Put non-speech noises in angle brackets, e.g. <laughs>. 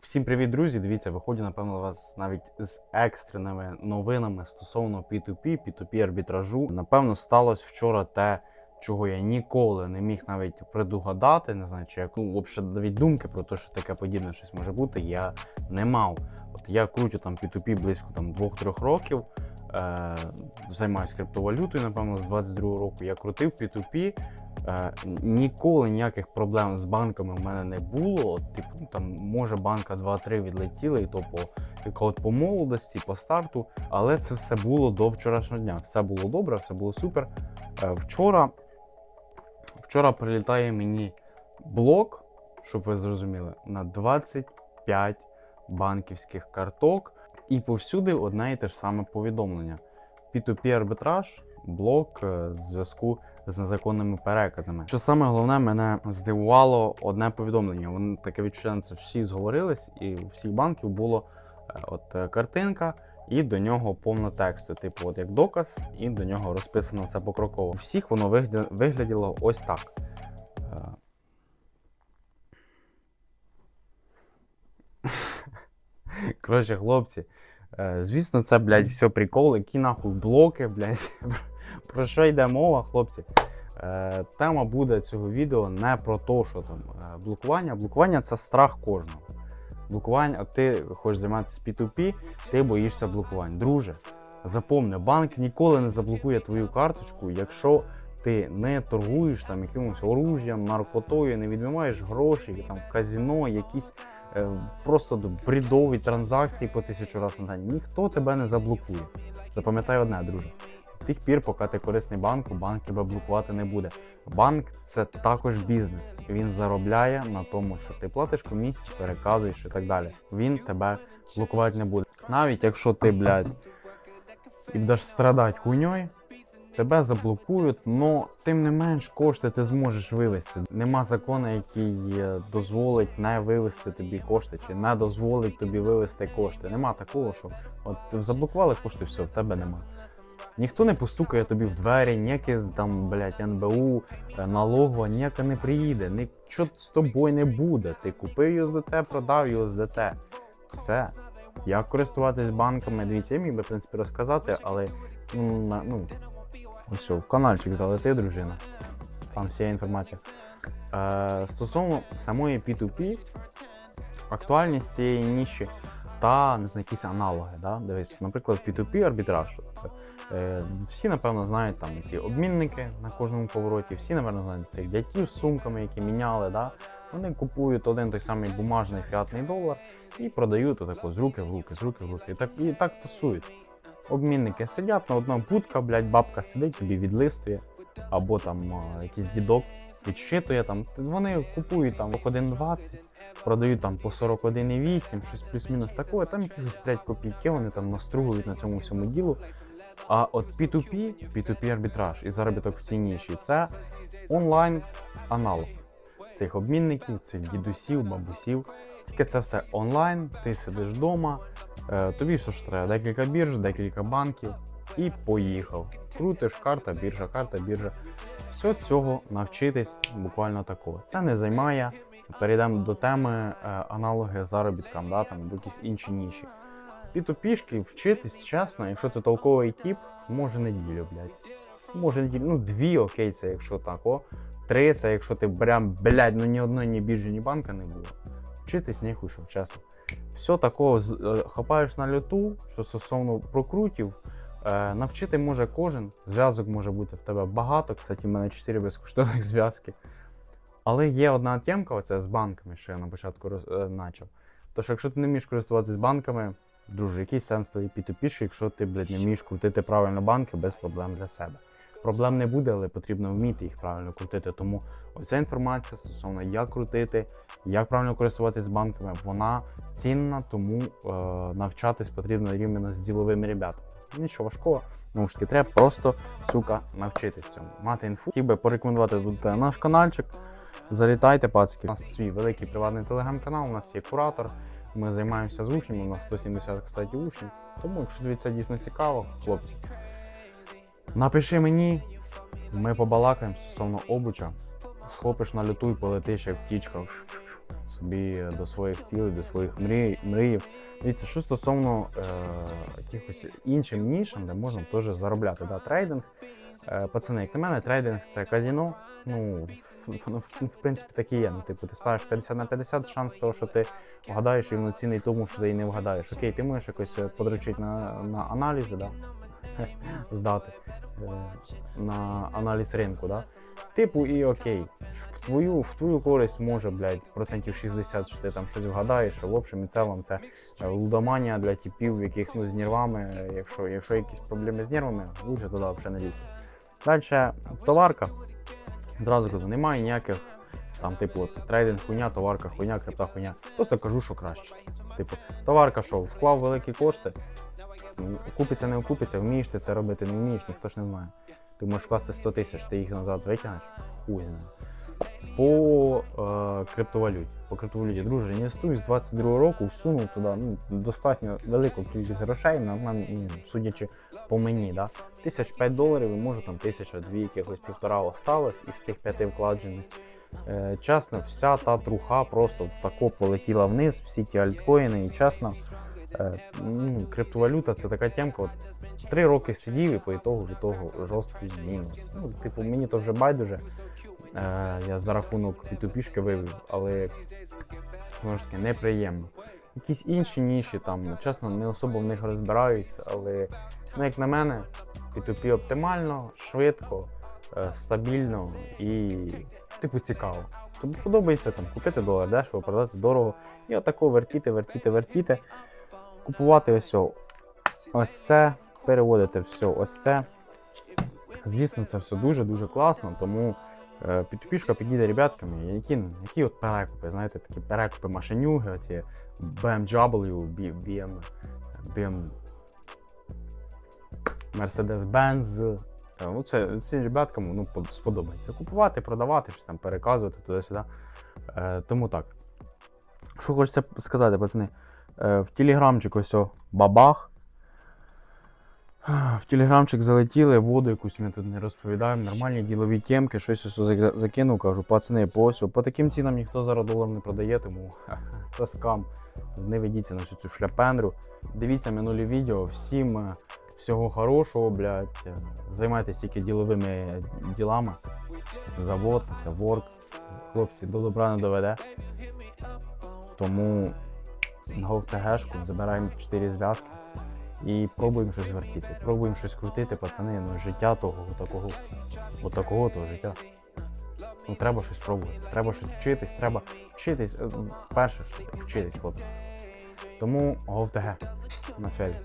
Всім привіт, друзі! Дивіться, виходжу, напевно, вас навіть з екстреними новинами стосовно P2P, P2P арбітражу. Напевно, сталося вчора те, чого я ніколи не міг навіть предугадати. Не знаю, чи як ну, взагалі навіть думки про те, що таке подібне щось може бути, я не мав. От я крутю там P2P близько там 2-3 років. Е, займаюся криптовалютою, напевно, з 22 року. Я крутив P2P. Е, ніколи ніяких проблем з банками в мене не було. Типу, там може банка 2-3 відлетіли, і то по, тільки от по молодості, по старту. Але це все було до вчорашнього дня. Все було добре, все було супер. Е, вчора, вчора прилітає мені блок, щоб ви зрозуміли, на 25 банківських карток. І повсюди одне і те ж саме повідомлення. P2P арбітраж, блок е, зв'язку з незаконними переказами. Що саме головне, мене здивувало одне повідомлення. Вони таке відчуття, це всі зговорились, і у всіх банків було е, от е, картинка, і до нього повно тексту. Типу, от як доказ, і до нього розписано все покроково. У всіх воно вигля- вигляділо ось так. Е, <laughs> Коротше, хлопці, звісно, це, блядь, все прикол, які нахуй блоки, блядь. <laughs> Про що йде мова, хлопці? Е, тема буде цього відео не про те, що там е, блокування. Блокування це страх кожного. Блокування, ти хочеш займатися P2P, ти боїшся блокувань. Друже, запомни, банк ніколи не заблокує твою карточку, якщо ти не торгуєш там якимось оружієм, наркотою, не відмиваєш гроші, там казіно, якісь е, просто бредові транзакції по тисячу разів на день. Ніхто тебе не заблокує. Запам'ятай одне, друже. Тих пір, поки ти корисний банку, банк тебе блокувати не буде. Банк це також бізнес. Він заробляє на тому, що ти платиш комісію, переказуєш і так далі. Він тебе блокувати не буде. Навіть якщо ти, блядь, і будеш страдати хуйньою, тебе заблокують, але тим не менш кошти ти зможеш вивести. Нема закону, який е, дозволить не вивести тобі кошти, чи не дозволить тобі вивести кошти. Нема такого, що от заблокували кошти, все, в тебе нема. Ніхто не постукає тобі в двері, ніяке там, блядь, НБУ, е, налогова, ніяка не приїде, нічого з тобою не буде. Ти купив USDT, продав USDT. Все. Як користуватись банками, дивіться, я міг би, в принципі, розказати, але ну ось в каналчик залети, дружина. Там вся інформація. Е, стосовно самої P2P, актуальність цієї ніші та не знаю, якісь аналоги. Да? Дивись, наприклад, P2P арбітраж. Е, всі, напевно, знають там ці обмінники на кожному повороті, всі, напевно, знають цих дядьків з сумками, які міняли. Да? Вони купують один той самий бумажний фіатний долар і продають отако з руки в руки, з руки в руки. І так, і так тасують. Обмінники сидять на одному будка, блядь, бабка сидить, тобі відлистує, або там якийсь дідок відчитує там. Вони купують там 1,20, продають там по 41,8, щось плюс-мінус такое, там якісь 5 копійки вони там настругують на цьому всьому ділу. А от P2P, P2P арбітраж і заробіток в це онлайн аналог цих обмінників, цих дідусів, бабусів. Тільки це все онлайн, ти сидиш вдома, тобі все ж треба декілька бірж, декілька банків і поїхав. Крутиш карта, біржа, карта, біржа. Все цього навчитись буквально такого. Це не займає. Перейдемо до теми е, аналоги заробіткам, да, там, якісь інші ніші. P2P вчитись, чесно, якщо ти толковий тип, може неділю, блядь. Може неділю, ну дві, окей, це якщо так, о. Три, це якщо ти прям, блядь, ну ні одної, ні біржі, ні банка не було. Вчитись не щоб чесно. Все такого е, хапаєш на льоту, що стосовно прокрутів, е, навчити може кожен. Зв'язок може бути в тебе багато. Кстати, в мене 4 безкоштовних <laughs> зв'язки. Але є одна темка, оце з банками, що я на початку роз, е. Тож, якщо ти не вмієш користуватись банками, друже, який сенс тобі P2P, якщо ти, блядь, не вмієш крутити правильно банки без проблем для себе. Проблем не буде, але потрібно вміти їх правильно крутити. Тому оця інформація стосовно як крутити, як правильно користуватись банками, вона цінна, тому е, навчатись потрібно іменно з діловими ребятами. Нічого важкого, ж таки, треба просто, сука, навчитись цьому. Мати інфу. Хотів би порекомендувати тут е, наш каналчик. Залітайте, пацки. У нас свій великий приватний телеграм-канал, у нас є куратор. Ми займаємося з учнями, у нас 170 кстати, учнів. Тому, якщо це дійсно цікаво, хлопці, напиши мені, ми побалакаємо стосовно обуча. Схопиш на люту і полетиш як птічка. собі до своїх цілей, до своїх мрій, мріїв. Дивіться, що стосовно е, якихось іншим нішам, де можна теж заробляти. Да, трейдинг. Е, пацани, як на мене, трейдинг це казіно. Ну, воно в, в принципі так і є. Ну, типу, ти ставиш 50 на 50 шанс того, що ти вгадаєш рівноцінний тому, що ти і не вгадаєш. Окей, ти можеш якось е, подручити на, на аналізи, да? <laughs> здати на аналіз ринку, да? Типу, і окей. В твою, в твою користь може, блядь, процентів 60, що ти там щось вгадаєш, що в общем і цілому це е, лудоманія для типів, яких ну, з нервами, е, якщо, якщо якісь проблеми з нервами, лучше туди взагалі не лізти. Далі товарка. Зразу кажу, немає ніяких там, типу, от, трейдинг хуйня, товарка хуйня, крипта хуйня. Просто кажу, що краще. Типу, товарка що, вклав великі кошти, окупиться, не окупиться, вмієш ти це робити, не вмієш, ніхто ж не знає. Ти можеш вкласти 100 тисяч, ти їх назад витягнеш, хуй знає. По е, криптовалюті. По криптовалюті, друже, інвестуй з 22 року, всунув туди ну, достатньо велику кількість грошей, на мене, судячи по мені, да? тисяч п'ять доларів і може там тисяча дві, якихось півтора осталось із тих п'яти вкладених. Е, чесно, вся та труха просто в тако полетіла вниз, всі ті альткоїни, і чесно, криптовалюта це така темка. От, три роки сидів і по ітогу від того жорсткий мінус. Ну, типу, мені то вже байдуже. Е, я за рахунок P2P вивів, але знову ж таки неприємно. Якісь інші ніші, там, чесно, не особо в них розбираюсь, але ну, як на мене, P2P оптимально, швидко, е, стабільно і типу цікаво. Тобі подобається там купити долар дешево, продати дорого. І отако вертіти, вертіти, вертіти. Купувати ось ось це, переводити все ось це. Звісно, це все дуже-дуже класно, тому е, підпішка підійде ребятками, які, які от перекупи, знаєте, такі перекупи машинюги, оці BMW, BM, BM, Mercedes-Benz. Ну, це ці ребяткам ну, сподобається. Купувати, продавати, щось там переказувати туди-сюди. Е, тому так. Що хочеться сказати, пацани? Е, в телеграмчик ось о, бабах. В телеграмчик залетіли, воду якусь ми тут не розповідаємо. Нормальні ділові темки, щось ось закинув, кажу, пацани, по ось, по таким цінам ніхто зараз долар не продає, тому це скам. Не ведіться на цю шляпендру. Дивіться минулі відео. Всім е, всього хорошого, блядь. Е, Займайтесь тільки діловими ділами. Завод, це ворк. Хлопці, до добра не доведе. Тому на ТГшку забираємо 4 зв'язки і пробуємо щось вертіти. Пробуємо щось крутити, пацани, ну життя того, отакого, отакого того життя. Ну треба щось пробувати, треба щось вчитись, треба вчитись. е, Перше, вчитись, хлопці. Тому ГОВТГ на связі.